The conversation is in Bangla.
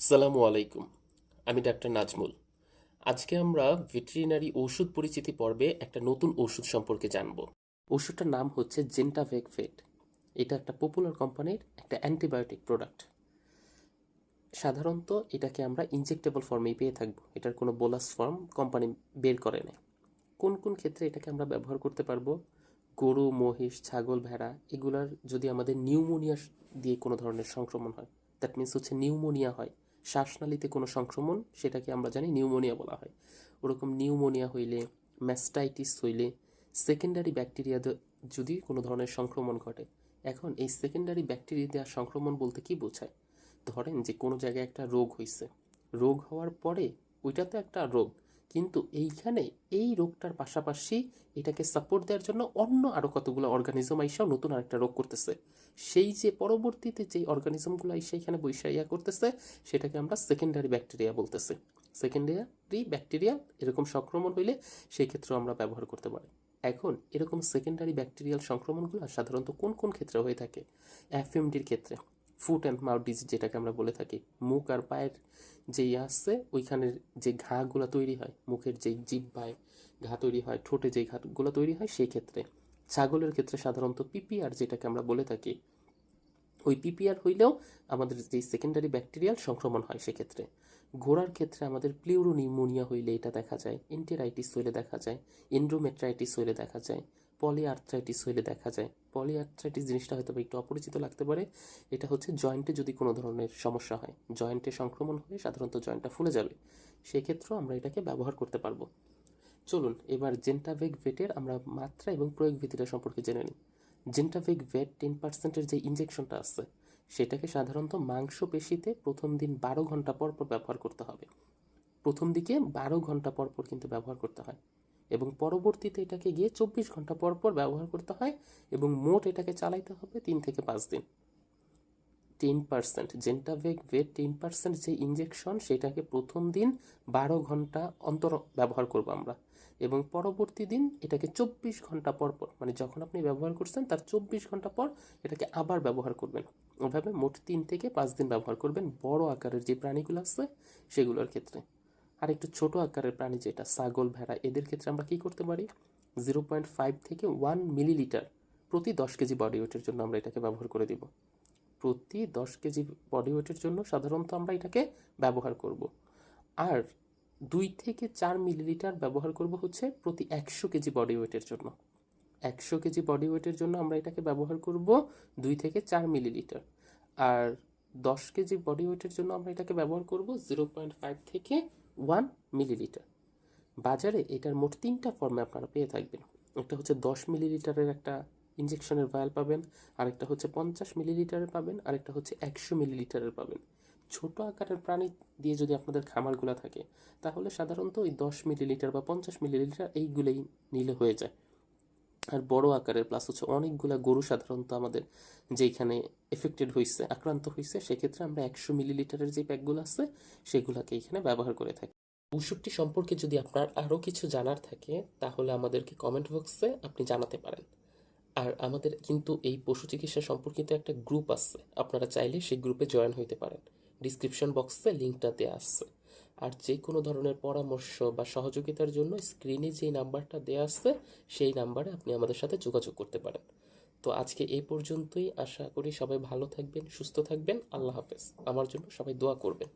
সালামু আলাইকুম। আমি ডাক্তার নাজমুল। আজকে আমরা ভেটেরিনারি ওষুধ পরিচিতি পর্বে একটা নতুন ওষুধ সম্পর্কে জানব। ওষুধটার নাম হচ্ছে জেন্টাভেক ফেট। এটা একটা পপুলার কোম্পানির একটা অ্যান্টিবায়োটিক প্রোডাক্ট সাধারণত এটাকে আমরা ইনজেক্টেবল ফর্মেই পেয়ে থাকব। এটার কোনো বোলাস ফর্ম কোম্পানি বের করে নেয় কোন কোন ক্ষেত্রে এটাকে আমরা ব্যবহার করতে পারব? গরু, মহিষ, ছাগল, ভেড়া, এগুলার যদি আমাদের নিউমোনিয়া দিয়ে কোনো ধরনের সংক্রমণ হয় দ্যাট মিন্স হচ্ছে নিউমোনিয়া হয়। শ্বাসনালীতে কোনো সংক্রমণ, সেটাকে আমরা জানি নিউমোনিয়া বলা হয়। ওরকম নিউমোনিয়া হইলে, ম্যাস্টাইটিস হইলে, সেকেন্ডারি ব্যাকটেরিয়া যদি কোনো ধরনের সংক্রমণ ঘটে, এখন এই সেকেন্ডারি ব্যাকটেরিয়া দেওয়া সংক্রমণ বলতে কি বোঝায়? ধরেন যে কোনো জায়গায় একটা রোগ হয়েছে রোগ হওয়ার পরে ওইটা তো একটা রোগ কিন্তু এইখানে এই রোগটার পাশাপাশি এটাকে সাপোর্ট দেওয়ার জন্য অন্য আরও কতগুলো অর্গানিজম আইসাও নতুন আরেকটা রোগ করতেছে। সেই যে পরবর্তীতে যেই অর্গানিজমগুলো আইসা এখানে বৈশাইয়া করতেছে, সেটাকে আমরা সেকেন্ডারি ব্যাকটেরিয়া বলতেছি। সেকেন্ডারি ব্যাকটেরিয়া এরকম সংক্রমণ হইলে সেই ক্ষেত্রেও আমরা ব্যবহার করতে পারি। এখন এরকম সেকেন্ডারি ব্যাকটেরিয়াল সংক্রমণগুলো সাধারণত কোন কোন ক্ষেত্রে হয়ে থাকে? এফএমডির ক্ষেত্রে। ফুট অ্যান্ড মাউথ ডিজিজ যেটাকে আমরা বলে থাকি, মুখ আর পায়ের যে ইয়ে আসছে, ওইখানের যে ঘাগুলো তৈরি হয়, মুখের যেই জিব্বায় ঘা তৈরি হয়, ঠোঁটে যেই ঘাগুলো তৈরি হয়, সেই ক্ষেত্রে। ছাগলের ক্ষেত্রে সাধারণত পিপিআর যেটাকে আমরা বলে থাকি, ওই পিপিআর হইলেও আমাদের যে সেকেন্ডারি ব্যাকটেরিয়াল সংক্রমণ হয় সেক্ষেত্রে। ঘোড়ার ক্ষেত্রে আমাদের প্লিউরোনিউমোনিয়া হইলে এটা দেখা যায় এন্টেরাইটিস হইলে দেখা যায় এন্ড্রোমেট্রাইটিস হইলে দেখা যায় পলিআর্থ্রাইটিস হইলে দেখা যায়। পলিআর্থ্রাইটিস জিনিসটা হয়তো একটু অপরিচিত লাগতে পারে। এটা হচ্ছে জয়েন্টে যদি কোনো ধরনের সমস্যা হয়। জয়েন্টে সংক্রমণ হয়ে সাধারণত জয়েন্টটা ফুলে যাবে। সেক্ষেত্রেও আমরা এটাকে ব্যবহার করতে পারব। চলুন, এবার জেন্টাভেক ভেটের আমরা মাত্রা এবং প্রয়োগ ভিত্তিটা সম্পর্কে জেনে নিই। জেন্টাভেক ভেট টেন পার্সেন্টের যে ইনজেকশনটা আছে, সেটাকে সাধারণত মাংসপেশিতে প্রথম দিন বারো ঘণ্টা পর পর ব্যবহার করতে হবে। প্রথম দিকে বারো ঘণ্টা পর পর কিন্তু ব্যবহার করতে হয়। এবং পরবর্তীতে এটাকে গিয়ে চব্বিশ ঘণ্টা পর পর ব্যবহার করতে হয় এবং মোট এটাকে চালাইতে হবে তিন থেকে পাঁচ দিন। টেন পার্সেন্ট জেন্টাভেক ভেট টেন পার্সেন্ট যে ইঞ্জেকশন সেটাকে প্রথম দিন বারো ঘণ্টা অন্তর ব্যবহার করব আমরা এবং পরবর্তী দিন এটাকে চব্বিশ ঘণ্টা পর পর মানে যখন আপনি ব্যবহার করছেন তার চব্বিশ ঘণ্টা পর এটাকে আবার ব্যবহার করবেন। ওভাবে মোট তিন থেকে পাঁচ দিন ব্যবহার করবেন বড় আকারের যে প্রাণীগুলো আছে সেগুলোর ক্ষেত্রে। আর একটু ছোট আকারের প্রাণী যেটা, ছাগল, ভেড়া, এদের ক্ষেত্রে আমরা কি করতে পারি? জিরো পয়েন্ট ফাইভ থেকে ওয়ান মিলিলিটার প্রতি দশ কেজি বডি ওয়েটের জন্য আমরা এটাকে ব্যবহার করে দিব। প্রতি দশ কেজি বডি ওয়েটের জন্য সাধারণত আমরা এটাকে ব্যবহার করব। আর দুই থেকে চার মিলিলিটার ব্যবহার করব হচ্ছে প্রতি একশো কেজি বডি ওয়েটের জন্য। একশো কেজি বডি ওয়েটের জন্য আমরা এটাকে ব্যবহার করব দুই থেকে চার মিলিলিটার আর দশ কেজি বডি ওয়েটের জন্য আমরা এটাকে ব্যবহার করব জিরো পয়েন্ট ফাইভ থেকে ওয়ান মিলিলিটার। বাজারে এটার মোট তিনটা ফর্মে আপনারা পেয়ে থাকবেন। একটা হচ্ছে দশ মিলিলিটারের একটা ইঞ্জেকশনের ভায়াল পাবেন, আরেকটা হচ্ছে পঞ্চাশ মিলিলিটারের পাবেন, আরেকটা হচ্ছে একশো মিলিলিটারের পাবেন। ছোট আকারের প্রাণী দিয়ে যদি আপনাদের খামারগুলো থাকে, তাহলে সাধারণত ওই দশ মিলিলিটার বা পঞ্চাশ মিলিলিটার এইগুলোই নিলে হয়ে যায়। আর বড় আকারের প্লাস হচ্ছে অনেকগুলা গরু সাধারণত আমাদের যেখানে এফেক্টেড হয়েছে আক্রান্ত হয়েছে সেক্ষেত্রে আমরা একশো মিলিলিটারের যে প্যাকগুলো আছে, সেগুলোকে এখানে ব্যবহার করে থাকি। ওষুধটি সম্পর্কে যদি আপনার আরও কিছু জানার থাকে, তাহলে আমাদেরকে কমেন্ট বক্সে আপনি জানাতে পারেন। আর আমাদের কিন্তু এই পশু চিকিৎসা সম্পর্কিত একটা গ্রুপ আছে, আপনারা চাইলে সেই গ্রুপে জয়েন হইতে পারেন। ডিসক্রিপশন বক্সে লিঙ্কটা দেওয়া আছে। আর যে কোনো ধরনের পরামর্শ বা সহযোগিতার জন্য স্ক্রিনে যেই নাম্বারটা দেওয়া আছে, সেই নাম্বারে আপনি আমাদের সাথে যোগাযোগ করতে পারেন। তো আজকে এই পর্যন্তই। আশা করি সবাই ভালো থাকবেন, সুস্থ থাকবেন। আল্লাহ হাফেজ। আমার জন্য সবাই দোয়া করবেন।